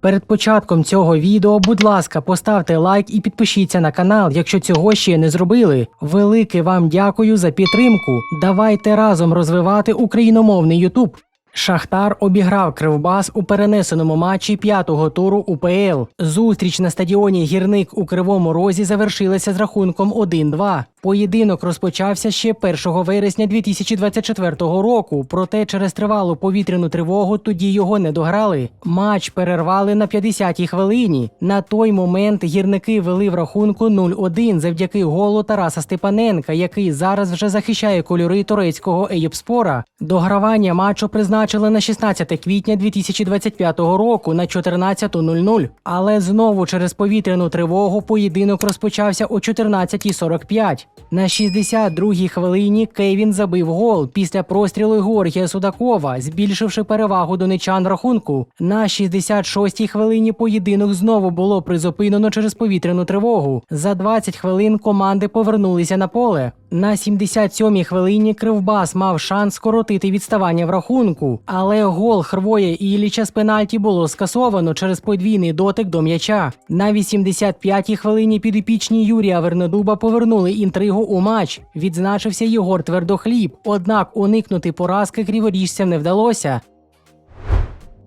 Перед початком цього відео, будь ласка, поставте лайк і підпишіться на канал, якщо цього ще не зробили. Велике вам дякую за підтримку. Давайте разом розвивати україномовний Ютуб. Шахтар обіграв Кривбас у перенесеному матчі п'ятого туру УПЛ. Зустріч на стадіоні Гірник у Кривому Розі завершилася з рахунком 1-2. Поєдинок розпочався ще 1 вересня 2024 року, проте через тривалу повітряну тривогу тоді його не дограли. Матч перервали на 50-й хвилині. На той момент гірники вели в рахунку 0-1 завдяки голу Тараса Степаненка, який зараз вже захищає кольори турецького Ейпспора. Догравання матчу призначили на 16 квітня 2025 року на 14.00. Але знову через повітряну тривогу поєдинок розпочався о 14.45. На 62-й хвилині Кевін забив гол після прострілу Георгія Судакова, збільшивши перевагу донечан рахунку. На 66-й хвилині поєдинок знову було призупинено через повітряну тривогу. За 20 хвилин команди повернулися на поле. На 77-й хвилині Кривбас мав шанс скоротити відставання в рахунку, але гол Хрвоя Ілліча з пенальті було скасовано через подвійний дотик до м'яча. На 85-й хвилині підопічні Юрія Вернедуба повернули інтригу у матч. Відзначився Єгор Твердохліб, однак уникнути поразки криворіжцям не вдалося.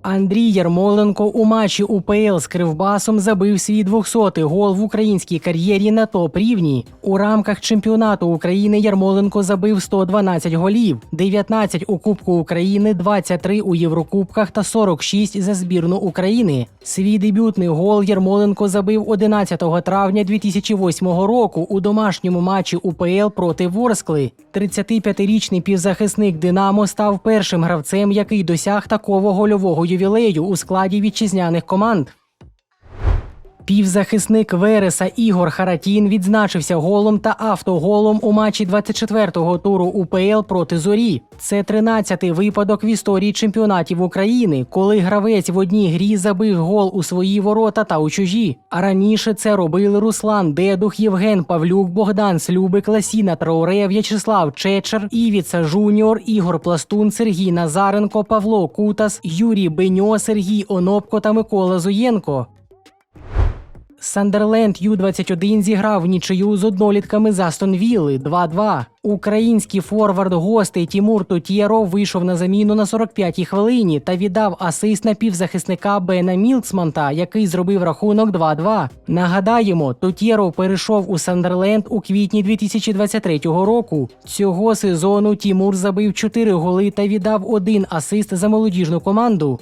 Андрій Ярмоленко у матчі УПЛ з Кривбасом забив свій 200-й гол в українській кар'єрі на топ-рівні. У рамках чемпіонату України Ярмоленко забив 112 голів, 19 у Кубку України, 23 у Єврокубках та 46 за збірну України. Свій дебютний гол Ярмоленко забив 11 травня 2008 року у домашньому матчі УПЛ проти Ворскли. 35-річний півзахисник Динамо став першим гравцем, який досяг такого гольового ювілею у складі вітчизняних команд. Півзахисник Вереса Ігор Харатін відзначився голом та автоголом у матчі 24-го туру УПЛ проти Зорі. Це 13-й випадок в історії чемпіонатів України, коли гравець в одній грі забив гол у свої ворота та у чужі. А раніше це робили Руслан Дедух, Євген Павлюк, Богдан Слюбик, Ласіна Трауре, В'ячеслав Чечер, Івіца Жуніор, Ігор Пластун, Сергій Назаренко, Павло Кутас, Юрій Беньо, Сергій Онопко та Микола Зуєнко. Сандерленд Ю-21 зіграв нічию з однолітками з Астон Вілли 2-2. Український форвард гостей Тімур Тотєров вийшов на заміну на 45-й хвилині та віддав асист на півзахисника Бена Мілцманта, який зробив рахунок 2-2. Нагадаємо, Тотєров перейшов у Сандерленд у квітні 2023 року. Цього сезону Тімур забив 4 голи та віддав один асист за молодіжну команду.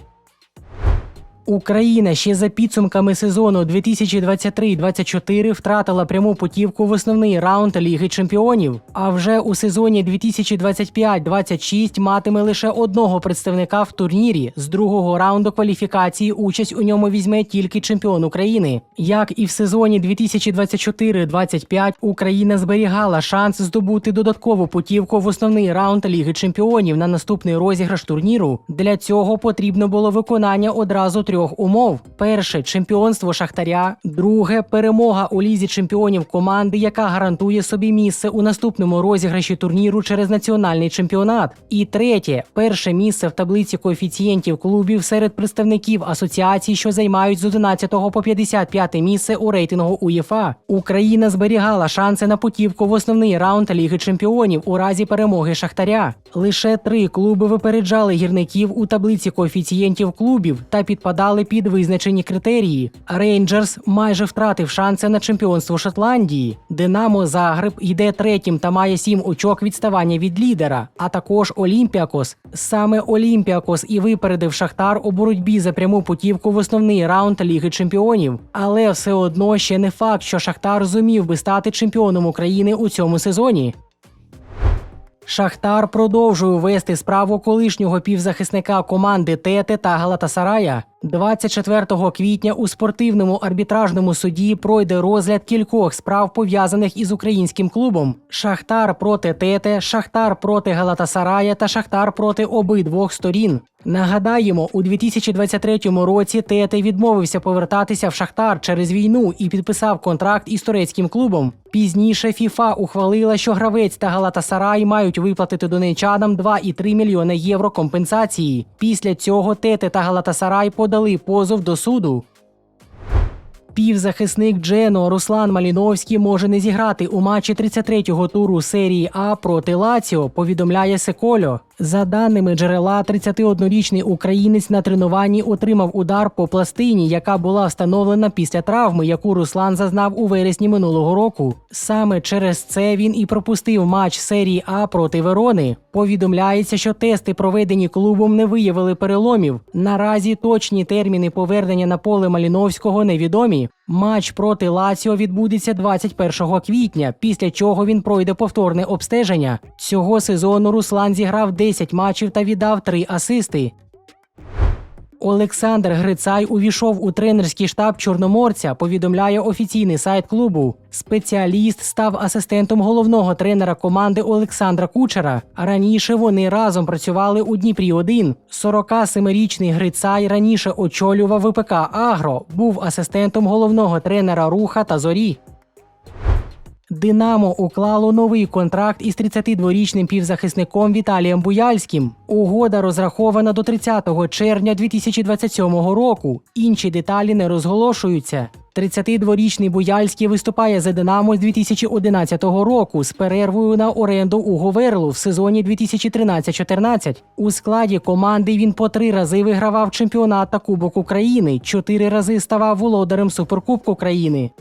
Україна ще за підсумками сезону 2023-24 втратила пряму путівку в основний раунд Ліги Чемпіонів. А вже у сезоні 2025-26 матиме лише одного представника в турнірі. З другого раунду кваліфікації участь у ньому візьме тільки чемпіон України. Як і в сезоні 2024-25 Україна зберігала шанс здобути додаткову путівку в основний раунд Ліги Чемпіонів на наступний розіграш турніру. Для цього потрібно було виконання одразу трьох умов: перше чемпіонство Шахтаря, друге перемога у лізі чемпіонів команди, яка гарантує собі місце у наступному розіграші турніру через національний чемпіонат. І третє перше місце в таблиці коефіцієнтів клубів серед представників асоціацій, що займають з 11 по 55 місце у рейтингу УЄФА. Україна зберігала шанси на путівку в основний раунд Ліги Чемпіонів у разі перемоги Шахтаря. Лише три клуби випереджали гірників у таблиці коефіцієнтів клубів та підпадали під визначені критерії. Рейнджерс майже втратив шанси на чемпіонство Шотландії. Динамо Загреб йде третім та має сім очок відставання від лідера, а також Олімпіакос. Саме Олімпіакос і випередив Шахтар у боротьбі за пряму путівку в основний раунд Ліги Чемпіонів. Але все одно ще не факт, що Шахтар зумів би стати чемпіоном України у цьому сезоні. Шахтар продовжує вести справу колишнього півзахисника команди Тете та Галатасарая. 24 квітня у спортивному арбітражному суді пройде розгляд кількох справ пов'язаних із українським клубом: Шахтар проти Тете, Шахтар проти Галатасарая та Шахтар проти обидвох сторін. Нагадаємо, у 2023 році Тете відмовився повертатися в Шахтар через війну і підписав контракт із турецьким клубом. Пізніше ФІФА ухвалила, що гравець та Галатасарай мають виплатити донечанам 2,3 мільйони євро компенсації. Після цього Тете та Галатасарай подали позов до суду. Півзахисник Джено Руслан Маліновський може не зіграти у матчі 33-го туру серії А проти Лаціо, повідомляє Секольо. За даними джерела, 31-річний українець на тренуванні отримав удар по пластині, яка була встановлена після травми, яку Руслан зазнав у вересні минулого року. Саме через це він і пропустив матч серії А проти Верони. Повідомляється, що тести, проведені клубом, не виявили переломів. Наразі точні терміни повернення на поле Маліновського невідомі. Матч проти Лаціо відбудеться 21 квітня, після чого він пройде повторне обстеження. Цього сезону Руслан зіграв 10 матчів та віддав 3 асисти. Олександр Грицай увійшов у тренерський штаб Чорноморця, повідомляє офіційний сайт клубу. Спеціаліст став асистентом головного тренера команди Олександра Кучера. Раніше вони разом працювали у Дніпрі 1 47-річний Грицай раніше очолював ВПК Агро, був асистентом головного тренера Руха та Зорі. Динамо уклало новий контракт із 32-річним півзахисником Віталієм Буяльським. Угода розрахована до 30 червня 2027 року. Інші деталі не розголошуються. 32-річний Буяльський виступає за Динамо з 2011 року з перервою на оренду у Говерлу в сезоні 2013-14. У складі команди він по три рази вигравав чемпіонат та Кубок України, чотири рази ставав володарем Суперкубку країни.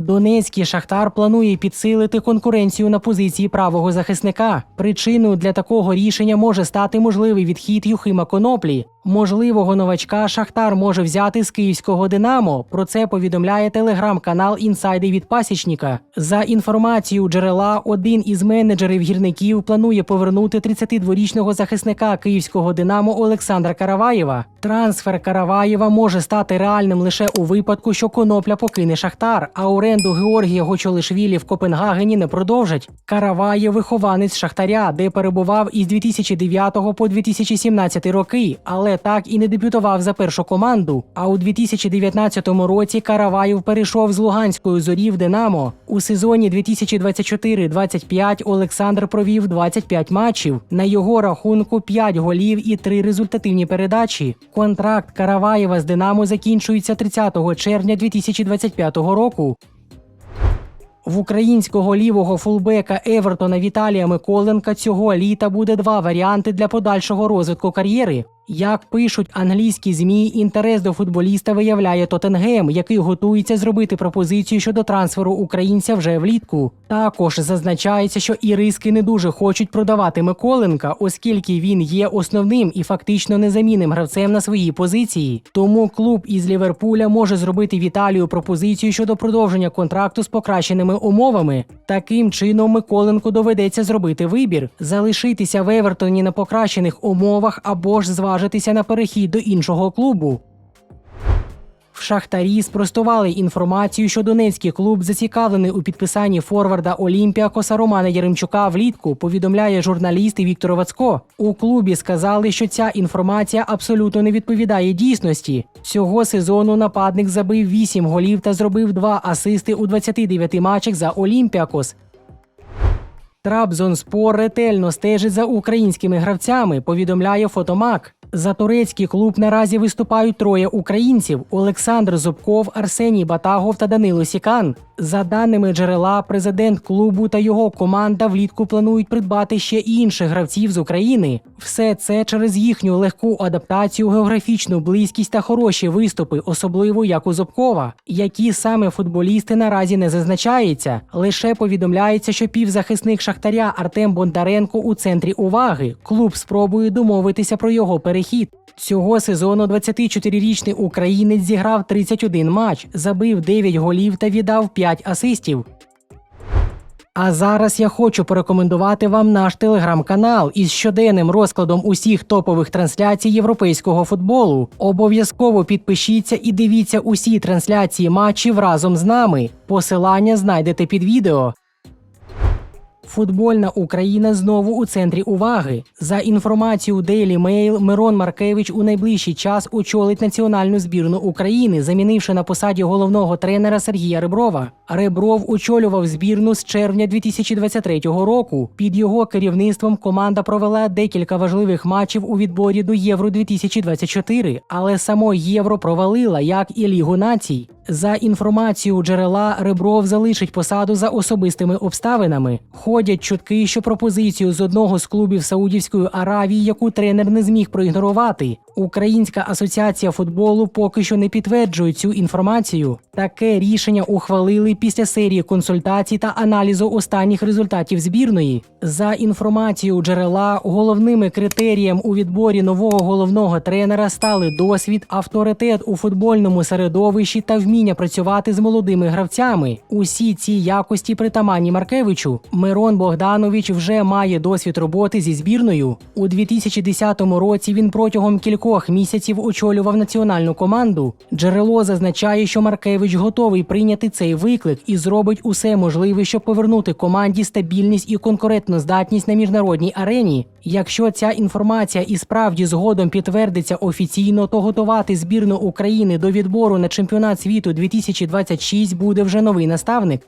Донецький Шахтар планує підсилити конкуренцію на позиції правого захисника. Причиною для такого рішення може стати можливий відхід Юхима Коноплі. Можливого новачка Шахтар може взяти з київського Динамо. Про це повідомляє телеграм-канал Інсайди від Пасічника. За інформацією джерела, один із менеджерів гірників планує повернути 32-річного захисника київського Динамо Олександра Караваєва. Трансфер Караваєва може стати реальним лише у випадку, що Конопля покине Шахтар, а оренду Георгія Гочолишвілі в Копенгагені не продовжать. Караваєв вихованець Шахтаря, де перебував із 2009 по 2017 роки, але так і не дебютував за першу команду. А у 2019 році Караваєв перейшов з Луганської зорі в Динамо. У сезоні 2024-25 Олександр провів 25 матчів. На його рахунку 5 голів і 3 результативні передачі. Контракт Караваєва з Динамо закінчується 30 червня 2025 року. В українського лівого фулбека Евертона Віталія Миколенка цього літа буде два варіанти для подальшого розвитку кар'єри. Як пишуть англійські змі, інтерес до футболіста виявляє Тоттенгем, який готується зробити пропозицію щодо трансферу українця вже влітку. Також зазначається, що іриски не дуже хочуть продавати Миколенка, оскільки він є основним і фактично незамінним гравцем на своїй позиції. Тому клуб із Ліверпуля може зробити Віталію пропозицію щодо продовження контракту з покращеними умовами. Таким чином Миколенку доведеться зробити вибір: залишитися в Евертоні на покращених умовах або ж зважитися на перехід до іншого клубу. В Шахтарі спростували інформацію, що донецький клуб зацікавлений у підписанні форварда Олімпіакоса Романа Яремчука влітку. Повідомляє журналіст Віктор Вацко. У клубі сказали, що ця інформація абсолютно не відповідає дійсності. Цього сезону нападник забив 8 голів та зробив 2 асисти у 29 матчах за Олімпіакос. Трабзонспор ретельно стежить за українськими гравцями, повідомляє Фотомак. За турецький клуб наразі виступають троє українців: Олександр Зубков, Арсеній Батагов та Данило Сікан. За даними джерела, президент клубу та його команда влітку планують придбати ще й інших гравців з України. Все це через їхню легку адаптацію, географічну близькість та хороші виступи, особливо як у Зубкова. Які саме футболісти наразі не зазначається. Лише повідомляється, що півзахисник Шахтаря Артем Бондаренко у центрі уваги. Клуб спробує домовитися про його перехід. Цього сезону 24-річний українець зіграв 31 матч, забив 9 голів та віддав 5 асистів. А зараз я хочу порекомендувати вам наш телеграм-канал із щоденним розкладом усіх топових трансляцій європейського футболу. Обов'язково підпишіться і дивіться усі трансляції матчів разом з нами. Посилання знайдете під відео. Футбольна Україна знову у центрі уваги. За інформацією Daily Mail, Мирон Маркевич у найближчий час очолить національну збірну України, замінивши на посаді головного тренера Сергія Реброва. Ребров очолював збірну з червня 2023 року. Під його керівництвом команда провела декілька важливих матчів у відборі до Євро 2024, але само євро провалила, як і Лігу націй. За інформацією джерела, Ребров залишить посаду за особистими обставинами. Ходять чутки, що пропозицію з одного з клубів Саудівської Аравії, яку тренер не зміг проігнорувати. Українська асоціація футболу поки що не підтверджує цю інформацію. Таке рішення ухвалили після серії консультацій та аналізу останніх результатів збірної. За інформацією джерела, головними критерієм у відборі нового головного тренера стали досвід, авторитет у футбольному середовищі та вміння працювати з молодими гравцями. Усі ці якості притаманні Маркевичу. Мирон Богданович вже має досвід роботи зі збірною. У 2010 році він протягом кількох місяців очолював національну команду. Джерело зазначає, що Маркевич готовий прийняти цей виклик і зробить усе можливе, щоб повернути команді стабільність і конкурентну здатність на міжнародній арені. Якщо ця інформація і справді згодом підтвердиться офіційно, то готувати збірну України до відбору на чемпіонат світу 2026 буде вже новий наставник.